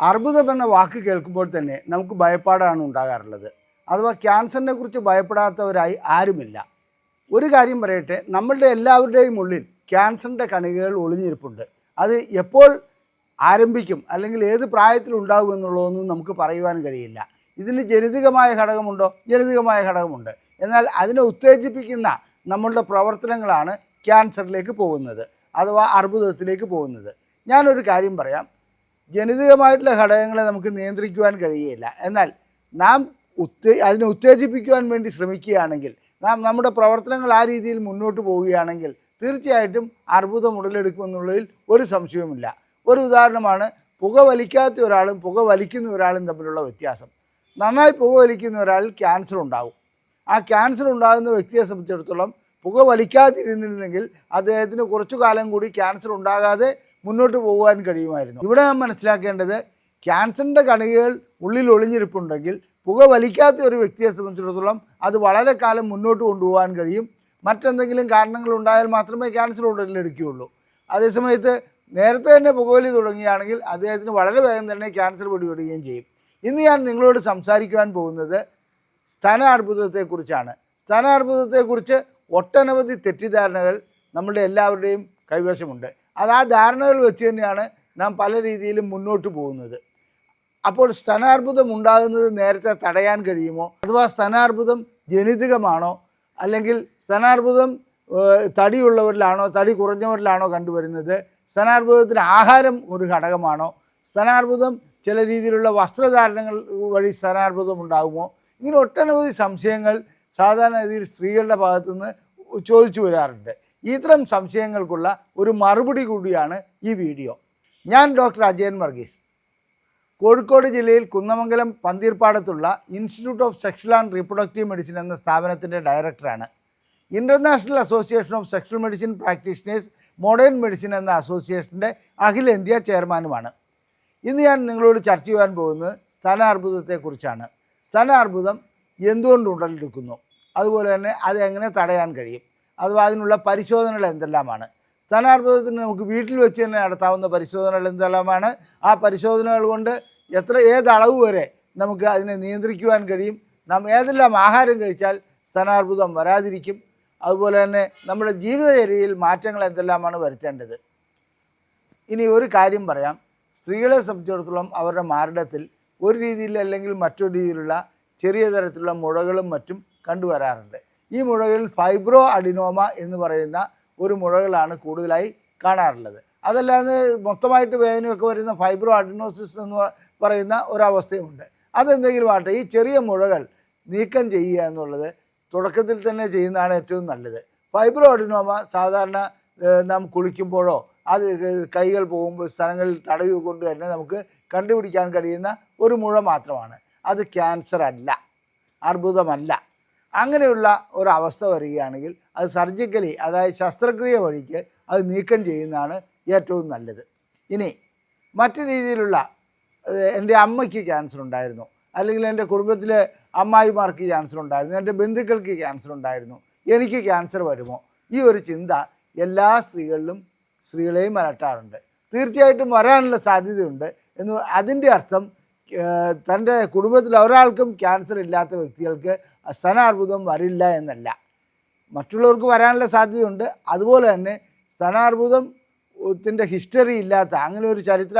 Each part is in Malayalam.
അർബുദം എന്ന വാക്ക് കേൾക്കുമ്പോൾ തന്നെ നമുക്ക് ഭയപ്പാടാണ് ഉണ്ടാകാറുള്ളത്. അഥവാ ക്യാൻസറിനെ കുറിച്ച് ഭയപ്പെടാത്തവരായി ആരുമില്ല. ഒരു കാര്യം പറയട്ടെ നമ്മളുടെ എല്ലാവരുടെയും ഉള്ളിൽ ക്യാൻസറിന്റെ കണികകൾ ഒളിഞ്ഞിരിപ്പുണ്ട്. അത് എപ്പോൾ ആരംഭിക്കും അല്ലെങ്കിൽ ഏത് പ്രായത്തിൽ ഉണ്ടാകും എന്നുള്ളതൊന്നും നമുക്ക് പറയുവാൻ കഴിയില്ല. ഇതിന് ജനിതകമായ ഘടകമുണ്ടോ? ജനിതകമായ ഘടകമുണ്ട്. എന്നാൽ അതിനെ ഉത്തേജിപ്പിക്കുന്ന നമ്മളുടെ പ്രവർത്തനങ്ങളാണ് ക്യാൻസറിലേക്ക് പോകുന്നത് അഥവാ അർബുദത്തിലേക്ക് പോകുന്നത്. ഞാനൊരു കാര്യം പറയാം. ജനിതകമായിട്ടുള്ള ഘടകങ്ങളെ നമുക്ക് നിയന്ത്രിക്കുവാൻ കഴിയുകയില്ല എന്നാൽ നാം ഉത്തേ അതിനെ ഉത്തേജിപ്പിക്കുവാൻ വേണ്ടി ശ്രമിക്കുകയാണെങ്കിൽ നാം നമ്മുടെ പ്രവർത്തനങ്ങൾ ആ രീതിയിൽ മുന്നോട്ട് പോവുകയാണെങ്കിൽ തീർച്ചയായിട്ടും അർബുദം ഉടലെടുക്കുമെന്നുള്ളതിൽ ഒരു സംശയവുമില്ല. ഒരു ഉദാഹരണമാണ് പുക വലിക്കാത്ത ഒരാളും പുക വലിക്കുന്ന ഒരാളും തമ്മിലുള്ള വ്യത്യാസം. നന്നായി പുക വലിക്കുന്ന ഒരാളിൽ ക്യാൻസർ ഉണ്ടാകും ആ ക്യാൻസർ ഉണ്ടാകുന്ന വ്യക്തിയെ സംബന്ധിച്ചിടത്തോളം പുക വലിക്കാതിരുന്നിരുന്നെങ്കിൽ അദ്ദേഹത്തിന് കുറച്ചു കാലം കൂടി ക്യാൻസർ ഉണ്ടാകാതെ മുന്നോട്ട് പോകുവാൻ കഴിയുമായിരുന്നു. ഇവിടെ മനസ്സിലാക്കേണ്ടത് ക്യാൻസറിന്റെ കണികകൾ ഉള്ളിൽ ഒളിഞ്ഞിരിപ്പുണ്ടെങ്കിൽ പുക വലിക്കാത്ത ഒരു വ്യക്തിയെ സംബന്ധിച്ചിടത്തോളം അത് വളരെ കാലം മുന്നോട്ട് കൊണ്ടുപോകാൻ കഴിയും. മറ്റെന്തെങ്കിലും കാരണങ്ങൾ ഉണ്ടായാൽ മാത്രമേ ക്യാൻസർ ഉടലെടുക്കുകയുള്ളൂ അതേസമയത്ത് നേരത്തെ തന്നെ പുകവലി തുടങ്ങുകയാണെങ്കിൽ അദ്ദേഹത്തിന് വളരെ വേഗം തന്നെ ക്യാൻസർ പിടിപെടുകയും ചെയ്യും. ഇന്ന് ഞാൻ നിങ്ങളോട് സംസാരിക്കുവാൻ പോകുന്നത് സ്ഥാനാർബുദത്തെക്കുറിച്ചാണ് സ്ഥാനാർബുദത്തെക്കുറിച്ച് ഒട്ടനവധി തെറ്റിദ്ധാരണകൾ നമ്മുടെ എല്ലാവരുടെയും കൈവശമുണ്ട്. അത് ആ ധാരണകൾ വെച്ച് തന്നെയാണ് നാം പല രീതിയിലും മുന്നോട്ട് പോകുന്നത്. അപ്പോൾ സ്തനാർബുദം ഉണ്ടാകുന്നത് നേരത്തെ തടയാൻ കഴിയുമോ? അഥവാ സ്തനാർബുദം ജനിതകമാണോ? അല്ലെങ്കിൽ സ്തനാർബുദം തടിയുള്ളവരിലാണോ തടി കുറഞ്ഞവരിലാണോ കണ്ടുവരുന്നത്? സ്തനാർബുദത്തിന് ആഹാരം ഒരു ഘടകമാണോ? സ്തനാർബുദം ചില രീതിയിലുള്ള വസ്ത്രധാരണങ്ങൾ വഴി സ്തനാർബുദം ഉണ്ടാകുമോ? ഇങ്ങനെ ഒട്ടനവധി സംശയങ്ങൾ സാധാരണ രീതിയിൽ സ്ത്രീകളുടെ ഭാഗത്തുനിന്ന് ചോദിച്ചു വരാറുണ്ട്. ഇത്തരം സംശയങ്ങൾക്കുള്ള ഒരു മറുപടി കൂടിയാണ് ഈ വീഡിയോ. ഞാൻ ഡോക്ടർ അജയൻ വർഗീസ്. കോഴിക്കോട് ജില്ലയിൽ Kunnamangalam പന്തീർപ്പാടത്തുള്ള institute of sexual and reproductive medicine എന്ന സ്ഥാപനത്തിന്റെ ഡയറക്ടറാണ്. International association of sexual medicine practitioners modern medicine എന്ന അസോസിയേഷന്റെ അഖിലേന്ത്യാ ചെയർമാനുമാണ്. ഇന്ന് ഞാൻ നിങ്ങളോട് ചർച്ച ചെയ്യാൻ പോകുന്നത് സ്ഥാനാർബുദത്തെക്കുറിച്ചാണ് സ്ഥാനാർബുദം എന്തുകൊണ്ട് ഉടലെടുക്കുന്നു? അതുപോലെ തന്നെ അത് എങ്ങനെ തടയാൻ കഴിയും? അഥവാ അതിനുള്ള പരിശോധനകൾ എന്തെല്ലാമാണ്? സ്ഥാനാർബുദത്തിന് നമുക്ക് വീട്ടിൽ വെച്ച് തന്നെ നടത്താവുന്ന പരിശോധനകൾ എന്തെല്ലാമാണ്? ആ പരിശോധനകൾ കൊണ്ട് എത്ര ഏത് അളവ് വരെ നമുക്ക് അതിനെ നിയന്ത്രിക്കുവാൻ കഴിയും? നാം ഏതെല്ലാം ആഹാരം കഴിച്ചാൽ സ്ഥാനാർബുദം വരാതിരിക്കും? അതുപോലെ തന്നെ നമ്മുടെ ജീവിതചര്യയിൽ മാറ്റങ്ങൾ എന്തെല്ലാമാണ് വരുത്തേണ്ടത്? ഇനി ഒരു കാര്യം പറയാം. സ്ത്രീകളെ സംബന്ധിച്ചിടത്തോളം അവരുടെ മാരടത്തിൽ ഒരു രീതിയിൽ അല്ലെങ്കിൽ മറ്റൊരു രീതിയിലുള്ള ചെറിയ തരത്തിലുള്ള മുഴകളും മറ്റും കണ്ടുവരാറുണ്ട്. ഈ മുഴകളിൽ ഫൈബ്രോ അഡിനോമ എന്ന് പറയുന്ന ഒരു മുഴകളാണ് കൂടുതലായി കാണാറുള്ളത്. അതല്ലാതെ മൊത്തമായിട്ട് വേദനയൊക്കെ വരുന്ന ഫൈബ്രോ അഡിനോസിസ് എന്ന് പറയുന്ന ഒരവസ്ഥയുമുണ്ട്. അതെന്തെങ്കിലും ആട്ടെ ഈ ചെറിയ മുഴകൾ നീക്കം ചെയ്യുക എന്നുള്ളത് തുടക്കത്തിൽ തന്നെ ചെയ്യുന്നതാണ് ഏറ്റവും നല്ലത്. ഫൈബ്രോ അഡിനോമ സാധാരണ നാം കുളിക്കുമ്പോഴോ അത് കൈകൾ പോകുമ്പോൾ സ്ഥലങ്ങളിൽ തടവി കൊണ്ട് തന്നെ നമുക്ക് കണ്ടുപിടിക്കാൻ കഴിയുന്ന ഒരു മുഴ മാത്രമാണ്. അത് ക്യാൻസർ അല്ല അർബുദമല്ല. അങ്ങനെയുള്ള ഒരു അവസ്ഥ വരികയാണെങ്കിൽ അത് സർജിക്കലി അതായത് ശസ്ത്രക്രിയ വഴിക്ക് അത് നീക്കം ചെയ്യുന്നതാണ് ഏറ്റവും നല്ലത്. ഇനി മറ്റു രീതിയിലുള്ള എന്റെ അമ്മയ്ക്ക് ക്യാൻസർ ഉണ്ടായിരുന്നു. അല്ലെങ്കിൽ എന്റെ കുടുംബത്തിലെ അമ്മായിമാർക്ക് ക്യാൻസർ ഉണ്ടായിരുന്നു. എന്റെ ബന്ധുക്കൾക്ക് ക്യാൻസർ ഉണ്ടായിരുന്നു. എനിക്ക് ക്യാൻസർ വരുമോ? ഈ ഒരു ചിന്ത എല്ലാ സ്ത്രീകളിലും സ്ത്രീകളെയും അലട്ടാറുണ്ട്. തീർച്ചയായിട്ടും വരാനുള്ള സാധ്യതയുണ്ട് എന്ന് അതിന്റെ അർത്ഥം തന്റെ കുടുംബത്തിൽ ഒരാൾക്കും ക്യാൻസർ ഇല്ലാത്ത വ്യക്തികൾക്ക് സ്തനാർബുദം വരില്ല എന്നല്ല. മറ്റുള്ളവർക്ക് വരാനുള്ള സാധ്യതയുണ്ട്. അതുപോലെ തന്നെ സ്ഥാനാർബുദം ത്തിന്റെ ഹിസ്റ്ററി ഇല്ലാത്ത അങ്ങനെ ഒരു ചരിത്ര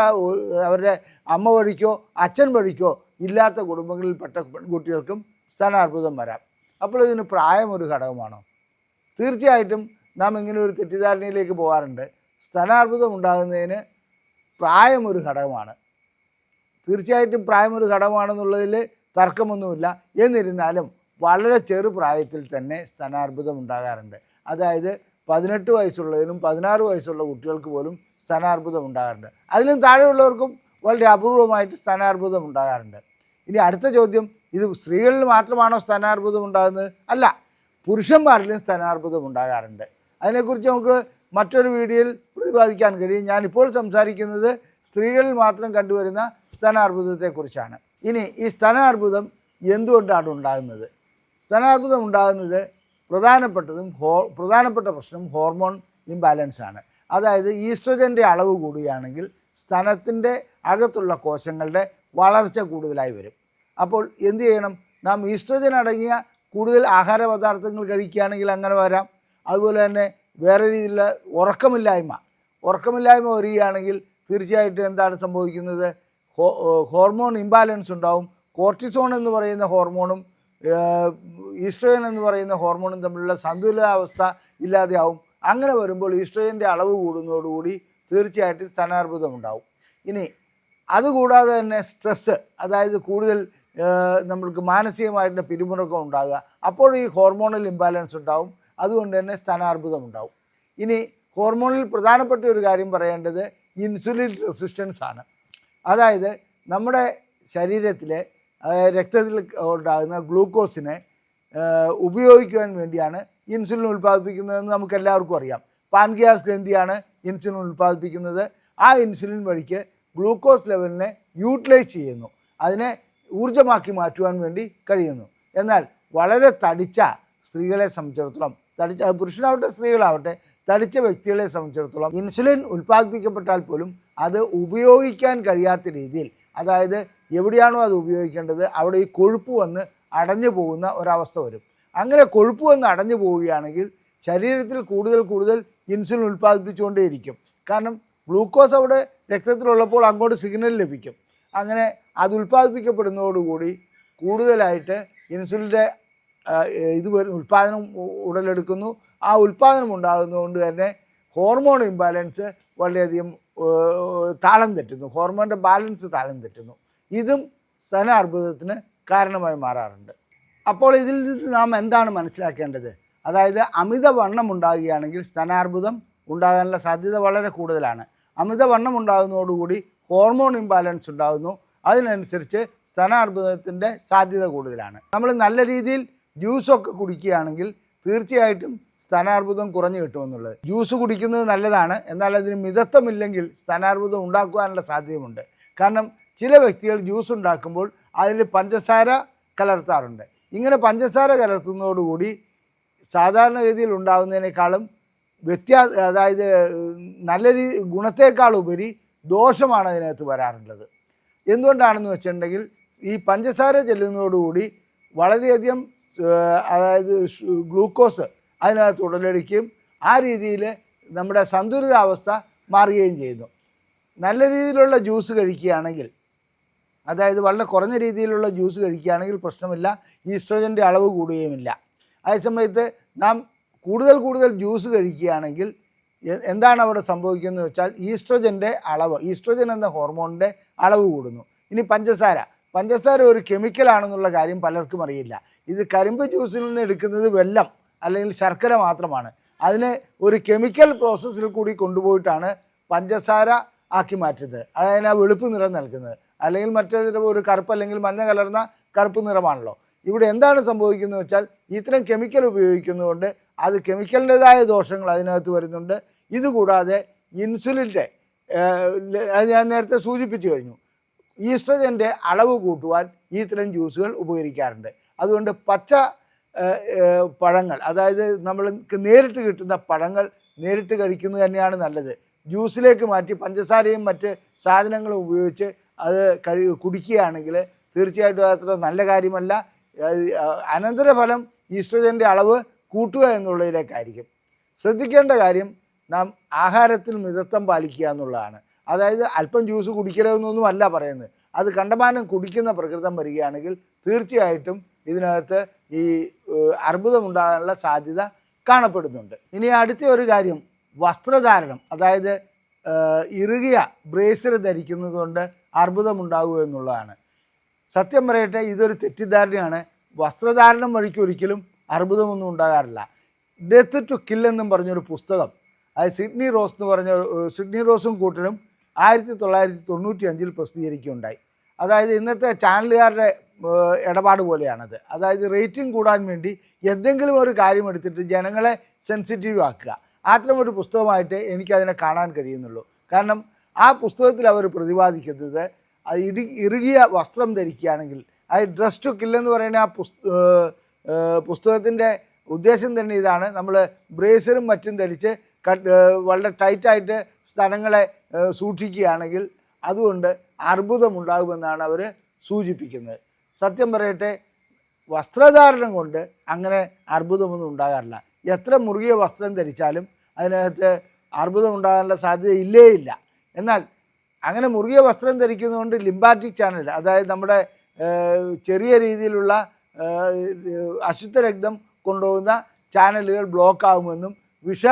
അവരുടെ അമ്മ വഴിക്കോ അച്ഛൻ വഴിക്കോ ഇല്ലാത്ത കുടുംബങ്ങളിൽപ്പെട്ട പെൺകുട്ടികൾക്കും സ്ഥാനാർബുദം വരാം. അപ്പോൾ ഇതിന് പ്രായം ഒരു ഘടകമാണോ? തീർച്ചയായിട്ടും നാം ഇങ്ങനെ ഒരു തെറ്റിദ്ധാരണയിലേക്ക് പോകാറുണ്ട്. സ്ഥാനാർബുദം ഉണ്ടാകുന്നതിന് പ്രായം ഒരു ഘടകമാണ്. തീർച്ചയായിട്ടും പ്രായം ഒരു ഘടകമാണെന്നുള്ളതിൽ തർക്കമൊന്നുമില്ല. എന്നിരുന്നാലും വളരെ ചെറുപ്രായത്തിൽ തന്നെ സ്ഥാനാർബുദം ഉണ്ടാകാറുണ്ട്. അതായത് പതിനെട്ട് വയസ്സുള്ളതിനും പതിനാറ് വയസ്സുള്ള കുട്ടികൾക്ക് പോലും സ്ഥാനാർബുദം ഉണ്ടാകാറുണ്ട്. അതിലും താഴെയുള്ളവർക്കും വളരെ അപൂർവമായിട്ട് സ്ഥാനാർബുദം ഉണ്ടാകാറുണ്ട്. ഇനി അടുത്ത ചോദ്യം ഇത് സ്ത്രീകളിൽ മാത്രമാണോ സ്ഥാനാർബുദം ഉണ്ടാകുന്നത്? അല്ല പുരുഷന്മാരിലും സ്ഥാനാർബുദം ഉണ്ടാകാറുണ്ട്. അതിനെക്കുറിച്ച് നമുക്ക് മറ്റൊരു വീഡിയോയിൽ പ്രതിപാദിക്കാൻ കഴിയും. ഞാനിപ്പോൾ സംസാരിക്കുന്നത് സ്ത്രീകളിൽ മാത്രം കണ്ടുവരുന്ന സ്ഥാനാർബുദത്തെക്കുറിച്ചാണ് ഇനി ഈ സ്ഥാനാർബുദം എന്തുകൊണ്ടാണ് ഉണ്ടാകുന്നത്? സ്ഥാനാർബുദം ഉണ്ടാകുന്നത് പ്രധാനപ്പെട്ടതും ഹോ പ്രധാനപ്പെട്ട പ്രശ്നം ഹോർമോൺ ഇംബാലൻസ് ആണ്. അതായത് ഈസ്ട്രജന്റെ അളവ് കൂടുകയാണെങ്കിൽ സ്തനത്തിന്റെ അകത്തുള്ള കോശങ്ങളുടെ വളർച്ച കൂടുതലായി വരും. അപ്പോൾ എന്തു ചെയ്യണം? നാം ഈസ്ട്രജൻ അടങ്ങിയ കൂടുതൽ ആഹാര പദാർത്ഥങ്ങൾ കഴിക്കുകയാണെങ്കിൽ അങ്ങനെ വരാം. അതുപോലെ തന്നെ വേറെ രീതിയിലുള്ള ഉറക്കമില്ലായ്മ. ഉറക്കമില്ലായ്മ വരികയാണെങ്കിൽ തീർച്ചയായിട്ടും എന്താണ് സംഭവിക്കുന്നത്? ഹോർമോൺ ഇംബാലൻസ് ഉണ്ടാവും. കോർട്ടിസോൺ എന്ന് പറയുന്ന ഹോർമോണും ഈസ്ട്രോജൻ എന്ന് പറയുന്ന ഹോർമോണും തമ്മിലുള്ള സന്തുലിതാവസ്ഥ ഇല്ലാതെയാവും. അങ്ങനെ വരുമ്പോൾ ഈസ്ട്രോജന്റെ അളവ് കൂടുന്നതോടുകൂടി തീർച്ചയായിട്ടും സ്ഥാനാർബുദം ഉണ്ടാവും ഇനി അതുകൂടാതെ തന്നെ സ്ട്രെസ്സ് അതായത് കൂടുതൽ നമ്മൾക്ക് മാനസികമായിട്ടുള്ള പിരിമുറുക്കം ഉണ്ടാകുക. അപ്പോൾ ഈ ഹോർമോണൽ ഇംബാലൻസ് ഉണ്ടാവും. അതുകൊണ്ട് തന്നെ സ്ഥാനാർബുദം ഉണ്ടാവും ഇനി ഹോർമോണിൽ പ്രധാനപ്പെട്ട ഒരു കാര്യം പറയേണ്ടത് ഇൻസുലിൻ റെസിസ്റ്റൻസ് ആണ്. അതായത് നമ്മുടെ ശരീരത്തിലെ രക്തത്തിൽ ഉണ്ടാകുന്ന ഗ്ലൂക്കോസിനെ ഉപയോഗിക്കുവാൻ വേണ്ടിയാണ് ഇൻസുലിൻ ഉൽപ്പാദിപ്പിക്കുന്നതെന്ന് നമുക്ക് എല്ലാവർക്കും അറിയാം. പാൻഗ്യാസ് ഗ്രന്ഥിയാണ് ഇൻസുലിൻ ഉൽപ്പാദിപ്പിക്കുന്നത്. ആ ഇൻസുലിൻ വഴിക്ക് ഗ്ലൂക്കോസ് ലെവലിനെ യൂട്ടിലൈസ് ചെയ്യുന്നു. അതിനെ ഊർജമാക്കി മാറ്റുവാൻ വേണ്ടി കഴിയുന്നു. എന്നാൽ വളരെ തടിച്ച സ്ത്രീകളെ സംബന്ധിച്ചിടത്തോളം തടിച്ച പുരുഷനാവട്ടെ സ്ത്രീകളാവട്ടെ തടിച്ച വ്യക്തികളെ സംബന്ധിച്ചിടത്തോളം ഇൻസുലിൻ ഉൽപ്പാദിപ്പിക്കപ്പെട്ടാൽ പോലും അത് ഉപയോഗിക്കാൻ കഴിയാത്ത രീതിയിൽ അതായത് എവിടെയാണോ അത് ഉപയോഗിക്കേണ്ടത് അവിടെ ഈ കൊഴുപ്പ് വന്ന് അടഞ്ഞു പോകുന്ന ഒരവസ്ഥ വരും. അങ്ങനെ കൊഴുപ്പ് വന്ന് അടഞ്ഞു പോവുകയാണെങ്കിൽ ശരീരത്തിൽ കൂടുതൽ കൂടുതൽ ഇൻസുലിൻ ഉൽപ്പാദിപ്പിച്ചുകൊണ്ടേയിരിക്കും. കാരണം ഗ്ലൂക്കോസ് അവിടെ രക്തത്തിലുള്ളപ്പോൾ അങ്ങോട്ട് സിഗ്നൽ ലഭിക്കും. അങ്ങനെ അത് ഉൽപ്പാദിപ്പിക്കപ്പെടുന്നതോടുകൂടി കൂടുതലായിട്ട് ഇൻസുലിന്റെ ഇത് ഉൽപ്പാദനം ഉടലെടുക്കുന്നു. ആ ഉൽപ്പാദനം ഉണ്ടാകുന്നതുകൊണ്ട് തന്നെ ഹോർമോൺ ഇംബാലൻസ് വളരെയധികം താളം തെറ്റുന്നു. ഹോർമോണിന്റെ ബാലൻസ് താളം തെറ്റുന്നു. ഇതും സ്തന അർബുദത്തിന് കാരണമായി മാറാറുണ്ട്. അപ്പോൾ ഇതിൽ നിന്ന് നാം എന്താണ് മനസ്സിലാക്കേണ്ടത്? അതായത് അമിതവണ്ണം ഉണ്ടാകുകയാണെങ്കിൽ സ്തനാർബുദം ഉണ്ടാകാനുള്ള സാധ്യത വളരെ കൂടുതലാണ്. അമിതവണ്ണം ഉണ്ടാകുന്നതോടുകൂടി ഹോർമോൺ ഇംബാലൻസ് ഉണ്ടാകുന്നു. അതിനനുസരിച്ച് സ്തനാർബുദത്തിന്റെ സാധ്യത കൂടുതലാണ്. നമ്മൾ നല്ല രീതിയിൽ ജ്യൂസൊക്കെ കുടിക്കുകയാണെങ്കിൽ തീർച്ചയായിട്ടും സ്ഥാനാർബുദം കുറഞ്ഞു കിട്ടുമെന്നുള്ളത് ജ്യൂസ് കുടിക്കുന്നത് നല്ലതാണ്. എന്നാൽ അതിന് മിതത്വമില്ലെങ്കിൽ സ്ഥാനാർബുദം ഉണ്ടാക്കുവാനുള്ള സാധ്യതയുണ്ട് കാരണം ചില വ്യക്തികൾ ജ്യൂസ് ഉണ്ടാക്കുമ്പോൾ അതിൽ പഞ്ചസാര കലർത്താറുണ്ട്. ഇങ്ങനെ പഞ്ചസാര കലർത്തുന്നതോടുകൂടി സാധാരണഗതിയിൽ ഉണ്ടാകുന്നതിനേക്കാളും വ്യത്യാസ അതായത് നല്ല രീതി ഗുണത്തേക്കാൾ ഉപരി ദോഷമാണ് അതിനകത്ത് വരാറുള്ളത്. എന്തുകൊണ്ടാണെന്ന് വെച്ചിട്ടുണ്ടെങ്കിൽ ഈ പഞ്ചസാര ചെല്ലുന്നതോടുകൂടി വളരെയധികം അതായത് ഗ്ലൂക്കോസ് അതിനകത്ത് ഉടലെടുക്കുകയും ആ രീതിയിൽ നമ്മുടെ സന്തുലിതാവസ്ഥ മാറുകയും ചെയ്യുന്നു. നല്ല രീതിയിലുള്ള ജ്യൂസ് കഴിക്കുകയാണെങ്കിൽ അതായത് വളരെ കുറഞ്ഞ രീതിയിലുള്ള ജ്യൂസ് കഴിക്കുകയാണെങ്കിൽ പ്രശ്നമില്ല ഈസ്ട്രോജന്റെ അളവ് കൂടുകയുമില്ല. അതേസമയത്ത് നാം കൂടുതൽ കൂടുതൽ ജ്യൂസ് കഴിക്കുകയാണെങ്കിൽ എന്താണ് അവിടെ സംഭവിക്കുന്നത് വെച്ചാൽ ഈസ്ട്രോജന്റെ അളവ് ഈസ്ട്രോജൻ എന്ന ഹോർമോണിന്റെ അളവ് കൂടുന്നു. ഇനി പഞ്ചസാര പഞ്ചസാര ഒരു കെമിക്കലാണെന്നുള്ള കാര്യം പലർക്കും അറിയില്ല. ഇത് കരിമ്പ് ജ്യൂസിൽ നിന്ന് എടുക്കുന്നത് വെല്ലം അല്ലെങ്കിൽ ശർക്കര മാത്രമാണ്. അതിന് ഒരു കെമിക്കൽ പ്രോസസ്സിൽ കൂടി കൊണ്ടുപോയിട്ടാണ് പഞ്ചസാര ആക്കി മാറ്റുന്നത്. അതായത് ആ വെളുപ്പ് നിറം നൽകുന്നത്. അല്ലെങ്കിൽ മറ്റേതിന്റെ ഒരു കറുപ്പ് അല്ലെങ്കിൽ മഞ്ഞ കലർന്ന കറുപ്പ് നിറമാണല്ലോ. ഇവിടെ എന്താണ് സംഭവിക്കുന്നത് വെച്ചാൽ ഇത്തരം കെമിക്കൽ ഉപയോഗിക്കുന്നതുകൊണ്ട് അത് കെമിക്കലിന്റെതായ ദോഷങ്ങൾ അതിനകത്ത് വരുന്നുണ്ട്. ഇതുകൂടാതെ ഇൻസുലിന്റെ അത് ഞാൻ നേരത്തെ സൂചിപ്പിച്ചു കഴിഞ്ഞു. ഈസ്ട്രജന്റെ അളവ് കൂട്ടുവാൻ ഈ ഇത്തരം ജ്യൂസുകൾ ഉപകരിക്കാറുണ്ട്. അതുകൊണ്ട് പച്ച പഴങ്ങൾ അതായത് നമ്മൾക്ക് നേരിട്ട് കിട്ടുന്ന പഴങ്ങൾ നേരിട്ട് കഴിക്കുന്നത് തന്നെയാണ് നല്ലത്. ജ്യൂസിലേക്ക് മാറ്റി പഞ്ചസാരയും മറ്റ് സാധനങ്ങളും ഉപയോഗിച്ച് അത് കഴി കുടിക്കുകയാണെങ്കിൽ തീർച്ചയായിട്ടും അത് അത്ര നല്ല കാര്യമല്ല. അനന്തരഫലം ഈസ്ട്രജന്റെ അളവ് കൂട്ടുക എന്നുള്ളതിലേക്കായിരിക്കും. ശ്രദ്ധിക്കേണ്ട കാര്യം നാം ആഹാരത്തിൽ മിതത്വം പാലിക്കുക എന്നുള്ളതാണ്. അതായത് അല്പം ജ്യൂസ് കുടിക്കരുതെന്നൊന്നും അല്ല പറയുന്നത്. അത് കണ്ടമാനം കുടിക്കുന്ന പ്രകൃതം വരികയാണെങ്കിൽ തീർച്ചയായിട്ടും ഇതിനകത്ത് ഈ അർബുദമുണ്ടാകാനുള്ള സാധ്യത കാണപ്പെടുന്നുണ്ട്. ഇനി അടുത്ത ഒരു കാര്യം വസ്ത്രധാരണം. അതായത് ഇറുകിയ ബ്രേസർ ധരിക്കുന്നത് കൊണ്ട് അർബുദമുണ്ടാകുക എന്നുള്ളതാണ്. സത്യം പറയട്ടെ ഇതൊരു തെറ്റിദ്ധാരണയാണ്. വസ്ത്രധാരണം വഴിക്ക് ഒരിക്കലും അർബുദമൊന്നും ഉണ്ടാകാറില്ല. ഡെത്ത് ടു കിൽ എന്നും പറഞ്ഞൊരു പുസ്തകം. അത് സിഡ്നി റോസ് എന്ന് പറഞ്ഞ സിഡ്നി റോസും കൂട്ടരും ആയിരത്തി തൊള്ളായിരത്തി തൊണ്ണൂറ്റി അഞ്ചിൽ പ്രസിദ്ധീകരിക്കുകയുണ്ടായി. അതായത് ഇന്നത്തെ ചാനലുകാരുടെ ഇടപാട് പോലെയാണത്. അതായത് റേറ്റിംഗ് കൂടാൻ വേണ്ടി എന്തെങ്കിലും ഒരു കാര്യം എടുത്തിട്ട് ജനങ്ങളെ സെൻസിറ്റീവ് ആക്കുക. അത്തരം ഒരു പുസ്തകമായിട്ട് എനിക്കതിനെ കാണാൻ കഴിയുന്നുള്ളൂ. കാരണം ആ പുസ്തകത്തിൽ അവർ പ്രതിപാദിക്കുന്നത് അത് ഇടി ഇറുകിയ വസ്ത്രം ധരിക്കുകയാണെങ്കിൽ ആ ഡ്രസ് ടു കില്ലെന്ന് പറയുന്ന ആ പുസ്ത പുസ്തകത്തിന്റെ ഉദ്ദേശം തന്നെ ഇതാണ്. നമ്മൾ ബ്രേസറും മറ്റും ധരിച്ച് കട്ട് വളരെ ടൈറ്റായിട്ട് സ്ഥലങ്ങളെ സൂക്ഷിക്കുകയാണെങ്കിൽ അതുകൊണ്ട് അർബുദമുണ്ടാകുമെന്നാണ് അവർ സൂചിപ്പിക്കുന്നത്. സത്യം പറയട്ടെ വസ്ത്രധാരണം കൊണ്ട് അങ്ങനെ അർബുദമൊന്നും ഉണ്ടാകാറില്ല. എത്ര മുറുകിയ വസ്ത്രം ധരിച്ചാലും അതിനകത്ത് അർബുദം ഉണ്ടാകാനുള്ള സാധ്യത ഇല്ലേ ഇല്ല എന്നാൽ അങ്ങനെ മുറുകിയ വസ്ത്രം ധരിക്കുന്നതുകൊണ്ട് ലിംബാറ്റിക് ചാനൽ അതായത് നമ്മുടെ ചെറിയ രീതിയിലുള്ള അശുദ്ധ രക്തം കൊണ്ടുപോകുന്ന ചാനലുകൾ ബ്ലോക്ക് ആകുമെന്നും വിഷ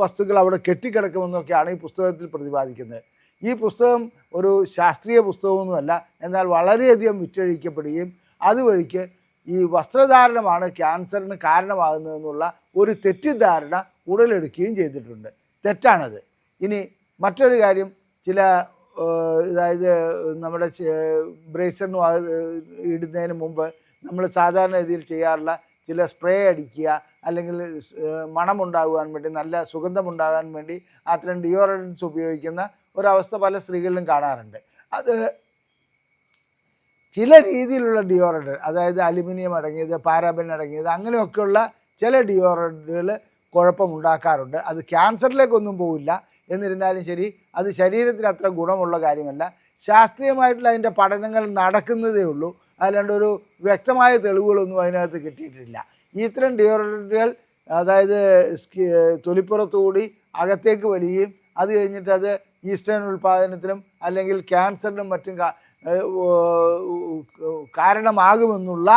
വസ്തുക്കൾ അവിടെ കെട്ടിക്കിടക്കുമെന്നൊക്കെയാണ് ഈ പുസ്തകത്തിൽ പ്രതിപാദിക്കുന്നത്. ഈ പുസ്തകം ഒരു ശാസ്ത്രീയ പുസ്തകമൊന്നുമല്ല എന്നാൽ വളരെയധികം വിറ്റഴിക്കപ്പെടുകയും അതുവഴിക്ക് ഈ വസ്ത്രധാരണമാണ് ക്യാൻസറിന് കാരണമാകുന്നതെന്നുള്ള ഒരു തെറ്റിദ്ധാരണ ഉടലെടുക്കുകയും ചെയ്തിട്ടുണ്ട്. തെറ്റാണത്. ഇനി മറ്റൊരു കാര്യം ചില അതായത് നമ്മുടെ ബ്രേസറിന് ഇടുന്നതിന് മുമ്പ് നമ്മൾ സാധാരണ രീതിയിൽ ചെയ്യാറുള്ള ചില സ്പ്രേ അടിക്കുക അല്ലെങ്കിൽ മണമുണ്ടാകുവാൻ വേണ്ടി നല്ല സുഗന്ധമുണ്ടാകാൻ വേണ്ടി അത്തരം ഡിയോറൻസ് ഉപയോഗിക്കുന്ന ഒരവസ്ഥ പല സ്ത്രീകളിലും കാണാറുണ്ട്. അത് ചില രീതിയിലുള്ള ഡിയോറന്റ് അതായത് അലുമിനിയം അടങ്ങിയത് പാരാബൻ അടങ്ങിയത് അങ്ങനെയൊക്കെയുള്ള ചില ഡിയോറന്റുകൾ കുഴപ്പമുണ്ടാക്കാറുണ്ട്. അത് ക്യാൻസറിലേക്കൊന്നും പോവില്ല. എന്നിരുന്നാലും ശരി അത് ശരീരത്തിന് അത്ര ഗുണമുള്ള കാര്യമല്ല. ശാസ്ത്രീയമായിട്ടുള്ള അതിന്റെ പഠനങ്ങൾ നടക്കുന്നതേ ഉള്ളൂ. അല്ലാണ്ട് ഒരു വ്യക്തമായ തെളിവുകളൊന്നും അതിനകത്ത് കിട്ടിയിട്ടില്ല. ഇത്തരം ഡിയോറന്റുകൾ അതായത് തൊലിപ്പുറത്തുകൂടി അകത്തേക്ക് വലിയും അത് കഴിഞ്ഞിട്ട് അത് ഈസ്റ്റേൺ ഉൽപ്പാദനത്തിനും അല്ലെങ്കിൽ ക്യാൻസറിനും മറ്റും കാരണമാകുമെന്നുള്ള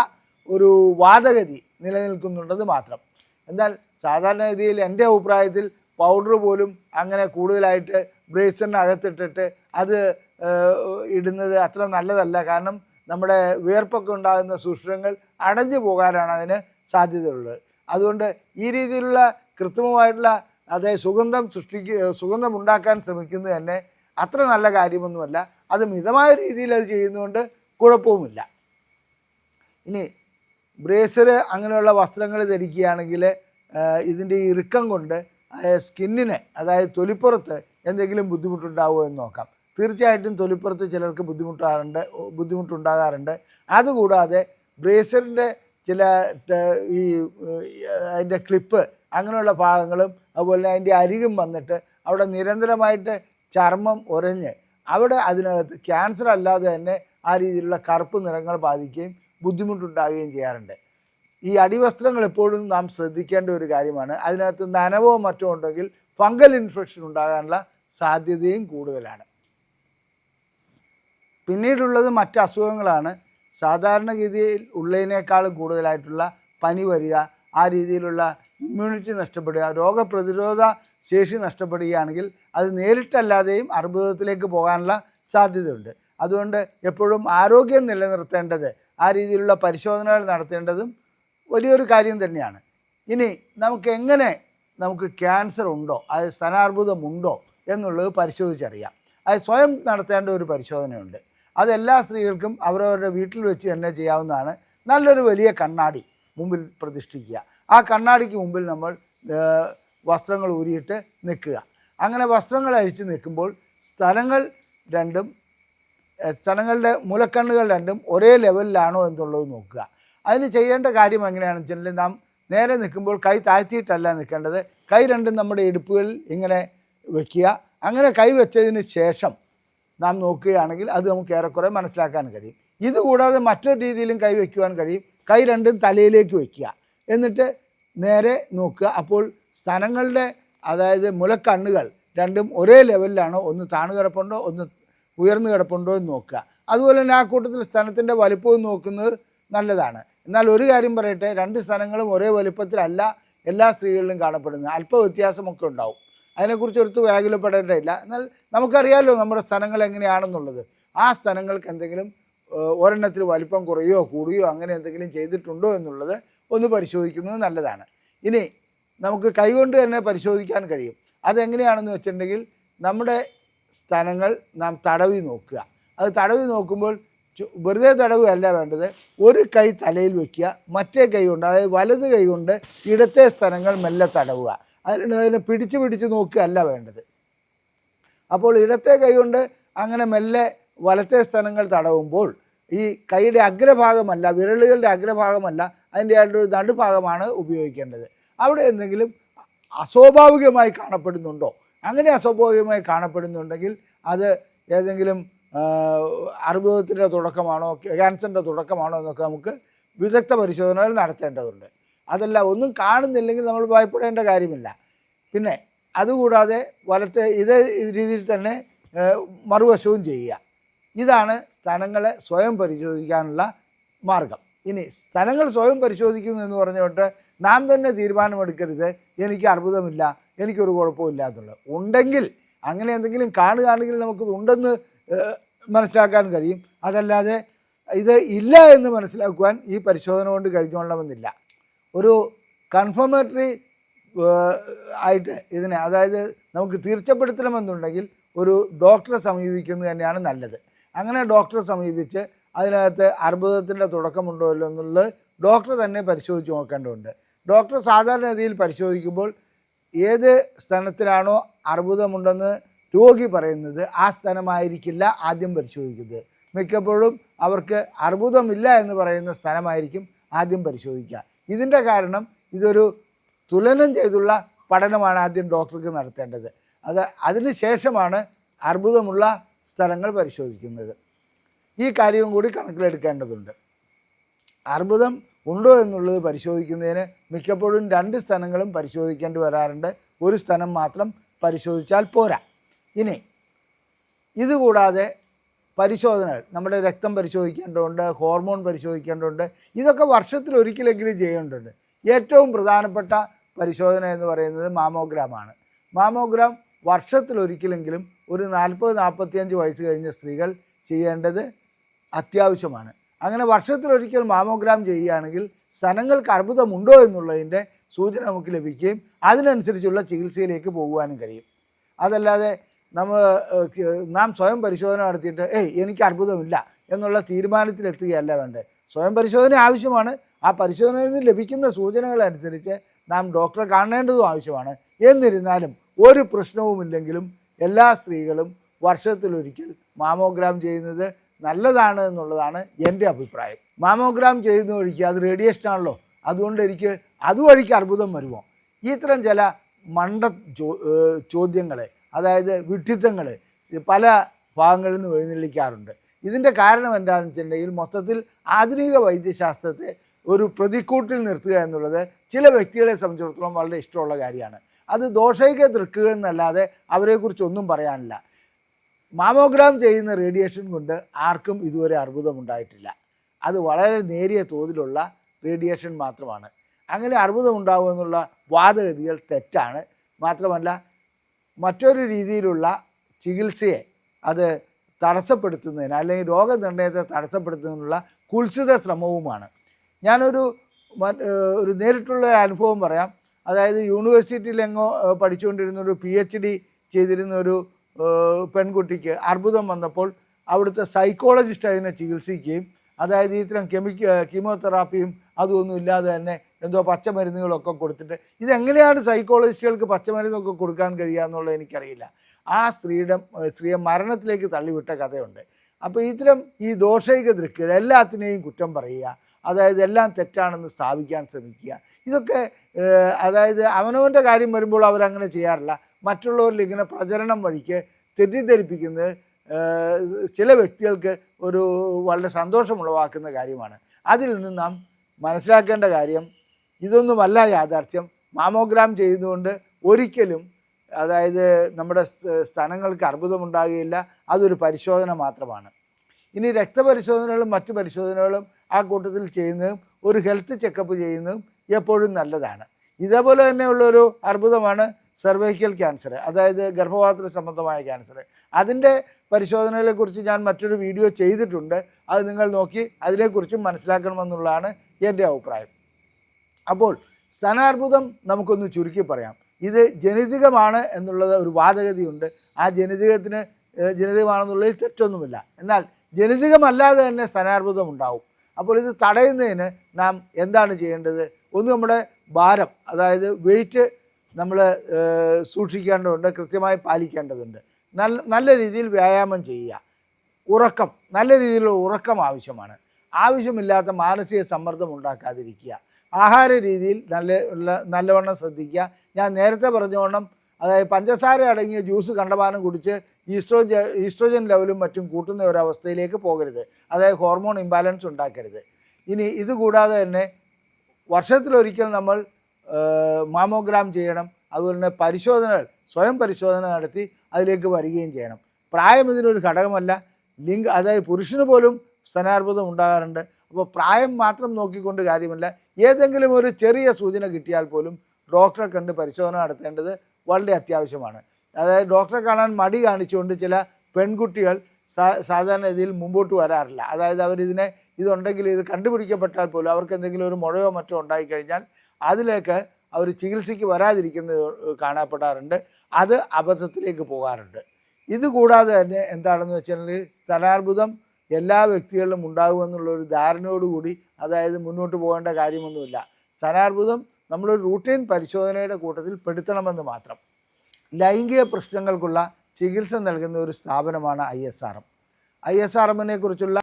ഒരു വാദഗതി നിലനിൽക്കുന്നുണ്ടെന്ന് മാത്രം. എന്നാൽ സാധാരണഗതിയിൽ എന്റെ അഭിപ്രായത്തിൽ പൗഡർ പോലും അങ്ങനെ കൂടുതലായിട്ട് ബ്രേസറിന് അകത്തിട്ടിട്ട് അത് ഇടുന്നത് അത്ര നല്ലതല്ല. കാരണം നമ്മുടെ വിയർപ്പൊക്കെ ഉണ്ടാകുന്ന സുഷിരങ്ങൾ അടഞ്ഞു പോകാനാണ് അതിന് സാധ്യതയുള്ളത്. അതുകൊണ്ട് ഈ രീതിയിലുള്ള കൃത്രിമമായിട്ടുള്ള അതായത് സുഗന്ധം സൃഷ്ടിക്ക സുഗന്ധം ഉണ്ടാക്കാൻ ശ്രമിക്കുന്നത് തന്നെ അത്ര നല്ല കാര്യമൊന്നുമല്ല. അത് മിതമായ രീതിയിൽ അത് ചെയ്യുന്നതുകൊണ്ട് കുഴപ്പവുമില്ല. ഇനി ബ്രേസർ അങ്ങനെയുള്ള വസ്ത്രങ്ങൾ ധരിക്കുകയാണെങ്കിൽ ഇതിന്റെ ഈ ഇറുക്കം കൊണ്ട് സ്കിന്നിന് അതായത് തൊലിപ്പുറത്ത് എന്തെങ്കിലും ബുദ്ധിമുട്ടുണ്ടാവുമോ എന്ന് നോക്കാം. തീർച്ചയായിട്ടും തൊലിപ്പുറത്ത് ചിലർക്ക് ബുദ്ധിമുട്ടാറുണ്ട് ബുദ്ധിമുട്ടുണ്ടാകാറുണ്ട്. അതുകൂടാതെ ബ്രേസറിന്റെ ചില ഈ അതിന്റെ ക്ലിപ്പ് അങ്ങനെയുള്ള ഭാഗങ്ങളും അതുപോലെ അതിന്റെ അരികും വന്നിട്ട് അവിടെ നിരന്തരമായിട്ട് ചർമ്മം ഉരഞ്ഞ് അവിടെ അതിനകത്ത് ക്യാൻസർ അല്ലാതെ തന്നെ ആ രീതിയിലുള്ള കറുപ്പ് നിറങ്ങൾ ബാധിക്കുകയും ബുദ്ധിമുട്ടുണ്ടാകുകയും ചെയ്യാറുണ്ട്. ഈ അടിവസ്ത്രങ്ങൾ എപ്പോഴും നാം ശ്രദ്ധിക്കേണ്ട ഒരു കാര്യമാണ്. അതിനകത്ത് നനവോ മറ്റോ ഉണ്ടെങ്കിൽ ഫംഗൽ ഇൻഫെക്ഷൻ ഉണ്ടാകാനുള്ള സാധ്യതയും കൂടുതലാണ്. പിന്നീടുള്ളത് മറ്റ് അസുഖങ്ങളാണ്. സാധാരണഗതിയിൽ ഉള്ളതിനേക്കാളും കൂടുതലായിട്ടുള്ള പനി വരിക ആ രീതിയിലുള്ള ഇമ്മ്യൂണിറ്റി നഷ്ടപ്പെടുക രോഗപ്രതിരോധ ശേഷി നഷ്ടപ്പെടുകയാണെങ്കിൽ അത് നേരിട്ടല്ലാതെയും അർബുദത്തിലേക്ക് പോകാനുള്ള സാധ്യതയുണ്ട്. അതുകൊണ്ട് എപ്പോഴും ആരോഗ്യം നിലനിർത്തേണ്ടത് ആ രീതിയിലുള്ള പരിശോധനകൾ നടത്തേണ്ടതും വലിയൊരു കാര്യം തന്നെയാണ്. ഇനി നമുക്ക് എങ്ങനെ നമുക്ക് ക്യാൻസർ ഉണ്ടോ അത് സ്തനാർബുദമുണ്ടോ എന്നുള്ളത് പരിശോധിച്ചറിയാം. അത് സ്വയം നടത്തേണ്ട ഒരു പരിശോധനയുണ്ട്. അതെല്ലാ സ്ത്രീകൾക്കും അവരവരുടെ വീട്ടിൽ വെച്ച് തന്നെ ചെയ്യാവുന്നതാണ്. നല്ലൊരു വലിയ കണ്ണാടി മുമ്പിൽ പ്രതിഷ്ഠിക്കുക. ആ കണ്ണാടിക്ക് മുമ്പിൽ നമ്മൾ വസ്ത്രങ്ങൾ ഊരിയിട്ട് നിൽക്കുക. അങ്ങനെ വസ്ത്രങ്ങൾ അഴിച്ച് നിൽക്കുമ്പോൾ സ്ഥലങ്ങൾ രണ്ടും സ്ഥലങ്ങളുടെ മുലക്കണ്ണുകൾ രണ്ടും ഒരേ ലെവലിലാണോ എന്നുള്ളത് നോക്കുക. അതിന് ചെയ്യേണ്ട കാര്യം എങ്ങനെയാണെന്ന് വെച്ചിട്ടുണ്ടെങ്കിൽ നാം നേരെ നിൽക്കുമ്പോൾ കൈ താഴ്ത്തിയിട്ടല്ല നിൽക്കേണ്ടത്. കൈ രണ്ടും നമ്മുടെ ഇടുപ്പുകളിൽ ഇങ്ങനെ വയ്ക്കുക അങ്ങനെ കൈ വെച്ചതിന് ശേഷം നാം നോക്കുകയാണെങ്കിൽ അത് നമുക്ക് ഏറെക്കുറെ മനസ്സിലാക്കാൻ കഴിയും. ഇതുകൂടാതെ മറ്റൊരു രീതിയിലും കൈ വയ്ക്കുവാൻ കഴിയും. കൈ രണ്ടും തലയിലേക്ക് വയ്ക്കുക എന്നിട്ട് നേരെ നോക്കുക. അപ്പോൾ സ്ഥലങ്ങളുടെ അതായത് മുലക്കണ്ണുകൾ രണ്ടും ഒരേ ലെവലിലാണോ? ഒന്ന് താണു കിടപ്പുണ്ടോ? ഒന്ന് ഉയർന്നു കിടപ്പുണ്ടോ എന്ന് നോക്കുക. അതുപോലെ തന്നെ ആ കൂട്ടത്തിൽ സ്ഥലത്തിന്റെ വലിപ്പവും നോക്കുന്നത് നല്ലതാണ്. എന്നാൽ ഒരു കാര്യം പറയട്ടെ രണ്ട് സ്ഥലങ്ങളും ഒരേ വലുപ്പത്തിലല്ല എല്ലാ സ്ത്രീകളിലും കാണപ്പെടുന്നത്. അല്പ വ്യത്യാസമൊക്കെ ഉണ്ടാവും. അതിനെക്കുറിച്ച് ഒരുത്ത് വ്യാകുലപ്പെടേണ്ടതില്ല എന്നാൽ നമുക്കറിയാമല്ലോ നമ്മുടെ സ്ഥലങ്ങൾ എങ്ങനെയാണെന്നുള്ളത്. ആ സ്ഥലങ്ങൾക്ക് എന്തെങ്കിലും ഒരെണ്ണത്തിൽ വലിപ്പം കുറയോ കൂടുകയോ അങ്ങനെ എന്തെങ്കിലും ചെയ്തിട്ടുണ്ടോ എന്നുള്ളത് ഒന്ന് പരിശോധിക്കുന്നത് നല്ലതാണ്. ഇനി നമുക്ക് കൈകൊണ്ട് തന്നെ പരിശോധിക്കാൻ കഴിയും. അതെങ്ങനെയാണെന്ന് വെച്ചിട്ടുണ്ടെങ്കിൽ നമ്മുടെ സ്ഥലങ്ങൾ നാം തടവി നോക്കുക. അത് തടവി നോക്കുമ്പോൾ വെറുതെ തടവുകയല്ല വേണ്ടത്. ഒരു കൈ തലയിൽ വെക്കുക മറ്റേ കൈ കൊണ്ട് അതായത് വലത് കൈ കൊണ്ട് ഇടത്തെ സ്ഥലങ്ങൾ മെല്ലെ തടവുക. അതിന് അതിനെ പിടിച്ച് പിടിച്ച് നോക്കുകയല്ല വേണ്ടത്. അപ്പോൾ ഇടത്തെ കൈ കൊണ്ട് അങ്ങനെ മെല്ലെ വലത്തെ സ്ഥലങ്ങൾ തടവുമ്പോൾ ഈ കൈയുടെ അഗ്രഭാഗമല്ല വിരലുകളുടെ അഗ്രഭാഗമല്ല അതിന്റെ ഒരു നടുഭാഗമാണ് ഉപയോഗിക്കേണ്ടത്. അവിടെ എന്തെങ്കിലും അസ്വാഭാവികമായി കാണപ്പെടുന്നുണ്ടോ? അങ്ങനെ അസ്വാഭാവികമായി കാണപ്പെടുന്നുണ്ടെങ്കിൽ അത് ഏതെങ്കിലും അർബുദത്തിന്റെ തുടക്കമാണോ ക്യാൻസറിന്റെ തുടക്കമാണോ എന്നൊക്കെ നമുക്ക് വിദഗ്ധ പരിശോധനകൾ നടത്തേണ്ടതുണ്ട്. അതല്ല ഒന്നും കാണുന്നില്ലെങ്കിൽ നമ്മൾ ഭയപ്പെടേണ്ട കാര്യമില്ല. പിന്നെ അതുകൂടാതെ വലത്തെ ഇതേ രീതിയിൽ തന്നെ മറുവശവും ചെയ്യുക. ഇതാണ് സ്ഥലങ്ങളെ സ്വയം പരിശോധിക്കാനുള്ള മാർഗം. ഇനി സ്ഥലങ്ങൾ സ്വയം പരിശോധിക്കുന്നു എന്ന് പറഞ്ഞുകൊണ്ട് നാം തന്നെ തീരുമാനമെടുക്കരുത്. എനിക്ക് അർബുദമില്ല എനിക്കൊരു കുഴപ്പമില്ല എന്നുള്ളത് ഉണ്ടെങ്കിൽ അങ്ങനെ എന്തെങ്കിലും കാണുകയാണെങ്കിൽ നമുക്കിത് ഉണ്ടെന്ന് മനസ്സിലാക്കാൻ കഴിയും. അതല്ലാതെ ഇത് ഇല്ല എന്ന് മനസ്സിലാക്കുവാൻ ഈ പരിശോധന കൊണ്ട് കഴിഞ്ഞോളണമെന്നില്ല. ഒരു കൺഫർമേറ്ററി ആയിട്ട് ഇതിനെ അതായത് നമുക്ക് തീർച്ചപ്പെടുത്തണമെന്നുണ്ടെങ്കിൽ ഒരു ഡോക്ടറെ സമീപിക്കുന്നത് തന്നെയാണ് നല്ലത്. അങ്ങനെ ഡോക്ടറെ സമീപിച്ച് അതിനകത്ത് അർബുദത്തിന്റെ തുടക്കമുണ്ടോ ഇല്ലോ എന്നുള്ളത് ഡോക്ടർ തന്നെ പരിശോധിച്ച് നോക്കേണ്ടതുണ്ട്. ഡോക്ടർ സാധാരണഗതിയിൽ പരിശോധിക്കുമ്പോൾ ഏത് സ്ഥലത്തിലാണോ അർബുദമുണ്ടെന്ന് രോഗി പറയുന്നത് ആ സ്ഥലമായിരിക്കില്ല ആദ്യം പരിശോധിക്കുന്നത്. മിക്കപ്പോഴും അവർക്ക് അർബുദമില്ല എന്ന് പറയുന്ന സ്ഥലമായിരിക്കും ആദ്യം പരിശോധിക്കുക. ഇതിന്റെ കാരണം ഇതൊരു തുലനം ചെയ്തുള്ള പഠനമാണ് ആദ്യം ഡോക്ടർക്ക് നടത്തേണ്ടത്. അത് അതിന് ശേഷമാണ് അർബുദമുള്ള സ്ഥലങ്ങൾ പരിശോധിക്കുന്നത്. ഈ കാര്യവും കൂടി കണക്കിലെടുക്കേണ്ടതുണ്ട്. അർബുദം ഉണ്ടോ എന്നുള്ളത് പരിശോധിക്കുന്നതിന് മിക്കപ്പോഴും രണ്ട് സ്ഥലങ്ങളും പരിശോധിക്കേണ്ടി വരാറുണ്ട്. ഒരു സ്ഥലം മാത്രം പരിശോധിച്ചാൽ പോരാ. ഇനി ഇതുകൂടാതെ പരിശോധനകൾ നമ്മുടെ രക്തം പരിശോധിക്കേണ്ടതുണ്ട് ഹോർമോൺ പരിശോധിക്കേണ്ടതുണ്ട് ഇതൊക്കെ വർഷത്തിൽ ഒരിക്കലെങ്കിലും ചെയ്യേണ്ടതുണ്ട്. ഏറ്റവും പ്രധാനപ്പെട്ട പരിശോധന എന്ന് പറയുന്നത് മാമോഗ്രാമാണ്. മാമോഗ്രാം വർഷത്തിലൊരിക്കലെങ്കിലും ഒരു നാൽപ്പത് നാൽപ്പത്തിയഞ്ച് വയസ്സ് കഴിഞ്ഞ സ്ത്രീകൾ ചെയ്യേണ്ടത് അത്യാവശ്യമാണ്. അങ്ങനെ വർഷത്തിലൊരിക്കൽ മാമോഗ്രാം ചെയ്യുകയാണെങ്കിൽ സ്ഥലങ്ങൾക്ക് അർബുദമുണ്ടോ എന്നുള്ളതിന്റെ സൂചന നമുക്ക് ലഭിക്കുകയും അതിനനുസരിച്ചുള്ള ചികിത്സയിലേക്ക് പോകുവാനും കഴിയും. അതല്ലാതെ നമ്മൾ നാം സ്വയം പരിശോധന നടത്തിയിട്ട് ഏയ് എനിക്ക് അർബുദമില്ല എന്നുള്ള തീരുമാനത്തിലെത്തുകയല്ല വേണ്ടത്. സ്വയം പരിശോധന ആവശ്യമാണ്. ആ പരിശോധനയിൽ നിന്ന് ലഭിക്കുന്ന സൂചനകളനുസരിച്ച് നാം ഡോക്ടറെ കാണേണ്ടതും ആവശ്യമാണ്. എന്നിരുന്നാലും ഒരു പ്രശ്നവുമില്ലെങ്കിലും എല്ലാ സ്ത്രീകളും വർഷത്തിലൊരിക്കൽ മാമോഗ്രാം ചെയ്യുന്നത് നല്ലതാണ് എന്നുള്ളതാണ് എന്റെ അഭിപ്രായം. മാമോഗ്രാം ചെയ്യുന്ന വഴിക്ക് അത് റേഡിയേഷൻ ആണല്ലോ. അതുകൊണ്ട് എനിക്ക് അതുവഴിക്ക് അർബുദം വരുമോ? ഇത്തരം ചില മണ്ട ചോ ചോദ്യങ്ങൾ അതായത് വിഡ്ഢിത്തങ്ങൾ പല ഭാഗങ്ങളിൽ നിന്ന് എഴുന്നള്ളിക്കാറുണ്ട്. ഇതിന്റെ കാരണം എന്താണെന്ന് വെച്ചിട്ടുണ്ടെങ്കിൽ മൊത്തത്തിൽ ആധുനിക വൈദ്യശാസ്ത്രത്തെ ഒരു പ്രതിക്കൂട്ടിൽ നിർത്തുക എന്നുള്ളത് ചില വ്യക്തികളെ സംബന്ധിച്ചിടത്തോളം വളരെ ഇഷ്ടമുള്ള കാര്യമാണ്. അത് ദോഷൈക ദൃക്കുകൾ എന്നല്ലാതെ അവരെക്കുറിച്ചൊന്നും പറയാനില്ല. മാമോഗ്രാം ചെയ്യുന്ന റേഡിയേഷൻ കൊണ്ട് ആർക്കും ഇതുവരെ അർബുദമുണ്ടായിട്ടില്ല അത് വളരെ നേരിയ തോതിലുള്ള റേഡിയേഷൻ മാത്രമാണ്. അങ്ങനെ അർബുദമുണ്ടാകുമെന്നുള്ള വാദഗതികൾ തെറ്റാണ്. മാത്രമല്ല മറ്റൊരു രീതിയിലുള്ള ചികിത്സയെ അത് തടസ്സപ്പെടുത്തുന്നതിന് അല്ലെങ്കിൽ രോഗനിർണയത്തെ തടസ്സപ്പെടുത്തുന്നതിനുള്ള കുൽസിത ശ്രമവുമാണ്. ഞാനൊരു ഒരു നേരിട്ടുള്ള അനുഭവം പറയാം. അതായത് യൂണിവേഴ്സിറ്റിയിൽ എങ്ങോ പഠിച്ചുകൊണ്ടിരുന്ന ഒരു പി എച്ച് ഡി ചെയ്തിരുന്ന ഒരു പെൺകുട്ടിക്ക് അർബുദം വന്നപ്പോൾ അവിടുത്തെ സൈക്കോളജിസ്റ്റ് അതിനെ ചികിത്സിക്കുകയും അതായത് ഇത്തരം കെമിക്ക കീമോതെറാപ്പിയും അതൊന്നും ഇല്ലാതെ തന്നെ എന്തോ പച്ചമരുന്നുകളൊക്കെ കൊടുത്തിട്ട് ഇതെങ്ങനെയാണ് സൈക്കോളജിസ്റ്റുകൾക്ക് പച്ചമരുന്നൊക്കെ കൊടുക്കാൻ കഴിയുക എന്നുള്ളത് എനിക്കറിയില്ല. ആ സ്ത്രീയുടെ സ്ത്രീയെ മരണത്തിലേക്ക് തള്ളിവിട്ട കഥയുണ്ട്. അപ്പോൾ ഇത്തരം ഈ ദോഷൈക ദൃക്കുകൾ എല്ലാത്തിനെയും കുറ്റം പറയുക അതായത് എല്ലാം തെറ്റാണെന്ന് സ്ഥാപിക്കാൻ ശ്രമിക്കുക ഇതൊക്കെ അതായത് അവനവന്റെ കാര്യം വരുമ്പോൾ അവരങ്ങനെ ചെയ്യാറില്ല. മറ്റുള്ളവരിൽ ഇങ്ങനെ പ്രചരണം വഴിക്ക് തെറ്റിദ്ധരിപ്പിക്കുന്നത് ചില വ്യക്തികൾക്ക് ഒരു വളരെ സന്തോഷമുളവാക്കുന്ന കാര്യമാണ്. അതിൽ നിന്ന് നാം മനസ്സിലാക്കേണ്ട കാര്യം ഇതൊന്നുമല്ല യാഥാർത്ഥ്യം. മാമോഗ്രാം ചെയ്യുന്നതുകൊണ്ട് ഒരിക്കലും അതായത് നമ്മുടെ സ്ഥ- സ്ഥലങ്ങൾക്ക് അർബുദമുണ്ടാകുകയില്ല. അതൊരു പരിശോധന മാത്രമാണ്. ഇനി രക്തപരിശോധനകളും മറ്റു പരിശോധനകളും ആ കൂട്ടത്തിൽ ചെയ്യുന്നതും ഒരു ഹെൽത്ത് ചെക്കപ്പ് ചെയ്യുന്നതും എപ്പോഴും നല്ലതാണ്. ഇതേപോലെ തന്നെയുള്ള ഒരു അർബുദമാണ് സെർവൈക്കൽ ക്യാൻസർ അതായത് ഗർഭപാത്ര സംബന്ധമായ ക്യാൻസർ. അതിന്റെ പരിശോധനകളെക്കുറിച്ച് ഞാൻ മറ്റൊരു വീഡിയോ ചെയ്തിട്ടുണ്ട്. അത് നിങ്ങൾ നോക്കി അതിനെക്കുറിച്ചും മനസ്സിലാക്കണമെന്നുള്ളതാണ് എന്റെ അഭിപ്രായം. അപ്പോൾ സ്ഥാനാർബുദം നമുക്കൊന്ന് ചുരുക്കി പറയാം. ഇത് ജനിതകമാണ് എന്നുള്ളത് ഒരു വാദഗതിയുണ്ട് ആ ജനിതകത്തിന് ജനിതകമാണെന്നുള്ളതിൽ തെറ്റൊന്നുമില്ല. എന്നാൽ ജനിതകമല്ലാതെ തന്നെ സ്ഥാനാർബുദം ഉണ്ടാവും. അപ്പോൾ ഇത് തടയുന്നതിന് നാം എന്താണ് ചെയ്യേണ്ടത്? ഒന്ന് നമ്മുടെ ഭാരം അതായത് വെയിറ്റ് നമ്മൾ സൂക്ഷിക്കേണ്ടതുണ്ട് കൃത്യമായി പാലിക്കേണ്ടതുണ്ട്. നല്ല നല്ല രീതിയിൽ വ്യായാമം ചെയ്യുക. ഉറക്കം നല്ല രീതിയിലുള്ള ഉറക്കം ആവശ്യമാണ്. ആവശ്യമില്ലാത്ത മാനസിക സമ്മർദ്ദം ഉണ്ടാക്കാതിരിക്കുക. ആഹാര രീതിയിൽ നല്ല നല്ലവണ്ണം ശ്രദ്ധിക്കുക. ഞാൻ നേരത്തെ പറഞ്ഞോണം അതായത് പഞ്ചസാര അടങ്ങിയ ജ്യൂസ് കണ്ടമാനം കുടിച്ച് ഈസ്ട്രോജ ഈസ്ട്രോജൻ ലെവലും മറ്റും കൂട്ടുന്ന ഒരവസ്ഥയിലേക്ക് പോകരുത്. അതായത് ഹോർമോൺ ഇംബാലൻസ് ഉണ്ടാക്കരുത്. ഇനി ഇത് കൂടാതെ തന്നെ വർഷത്തിലൊരിക്കൽ നമ്മൾ മാമോഗ്രാം ചെയ്യണം അതുപോലെ തന്നെ പരിശോധനകൾ സ്വയം പരിശോധന നടത്തി അതിലേക്ക് വരികയും ചെയ്യണം. പ്രായം ഇതിനൊരു ഘടകമല്ല. ലിംഗ അതായത് പുരുഷന് പോലും സ്തനാർബുദം ഉണ്ടാകാറുണ്ട്. അപ്പോൾ പ്രായം മാത്രം നോക്കിക്കൊണ്ട് കാര്യമില്ല. ഏതെങ്കിലും ഒരു ചെറിയ സൂചന കിട്ടിയാൽ പോലും ഡോക്ടറെ കണ്ട് പരിശോധന നടത്തേണ്ടത് വളരെ അത്യാവശ്യമാണ്. അതായത് ഡോക്ടറെ കാണാൻ മടി കാണിച്ചുകൊണ്ട് ചില പെൺകുട്ടികൾ സാധാരണ ഇതിൽ മുമ്പോട്ട് വരാറില്ല. അതായത് അവരിതിനെ ഇതുണ്ടെങ്കിൽ ഇത് കണ്ടുപിടിക്കപ്പെട്ടാൽ പോലും അവർക്ക് എന്തെങ്കിലും ഒരു മുഴയോ മറ്റോ ഉണ്ടായിക്കഴിഞ്ഞാൽ അതിലേക്ക് അവർ ചികിത്സയ്ക്ക് വരാതിരിക്കുന്നത് കാണപ്പെടാറുണ്ട്. അത് അബദ്ധത്തിലേക്ക് പോകാറുണ്ട്. ഇതുകൂടാതെ തന്നെ എന്താണെന്ന് വെച്ചാൽ സ്ഥലാർബുദം എല്ലാ വ്യക്തികളിലും ഉണ്ടാകുമെന്നുള്ള ഒരു ധാരണയോടുകൂടി അതായത് മുന്നോട്ട് പോകേണ്ട കാര്യമൊന്നുമില്ല. സ്ഥാനാർബുദം നമ്മളൊരു റൂട്ടീൻ പരിശോധനയുടെ കൂട്ടത്തിൽ പെടുത്തണമെന്ന് മാത്രം. ലൈംഗിക പ്രശ്നങ്ങൾക്കുള്ള ചികിത്സ നൽകുന്ന ഒരു സ്ഥാപനമാണ് I S R M. I S R എമ്മിനെ കുറിച്ചുള്ള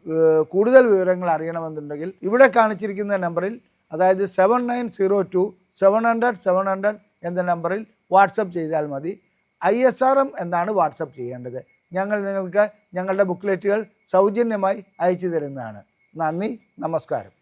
കൂടുതൽ വിവരങ്ങൾ അറിയണമെന്നുണ്ടെങ്കിൽ ഇവിടെ കാണിച്ചിരിക്കുന്ന നമ്പറിൽ അതായത് seven nine zero two seven hundred seven hundred എന്ന നമ്പറിൽ വാട്സപ്പ് ചെയ്താൽ മതി. ഐ എസ് ആർ എം എന്നാണ് വാട്സപ്പ് ചെയ്യേണ്ടത്. ഞങ്ങൾ നിങ്ങൾക്ക് ഞങ്ങളുടെ ബുക്ക്ലെറ്റുകൾ സൗജന്യമായി അയച്ചു തരുന്നതാണ്. നന്ദി നമസ്കാരം.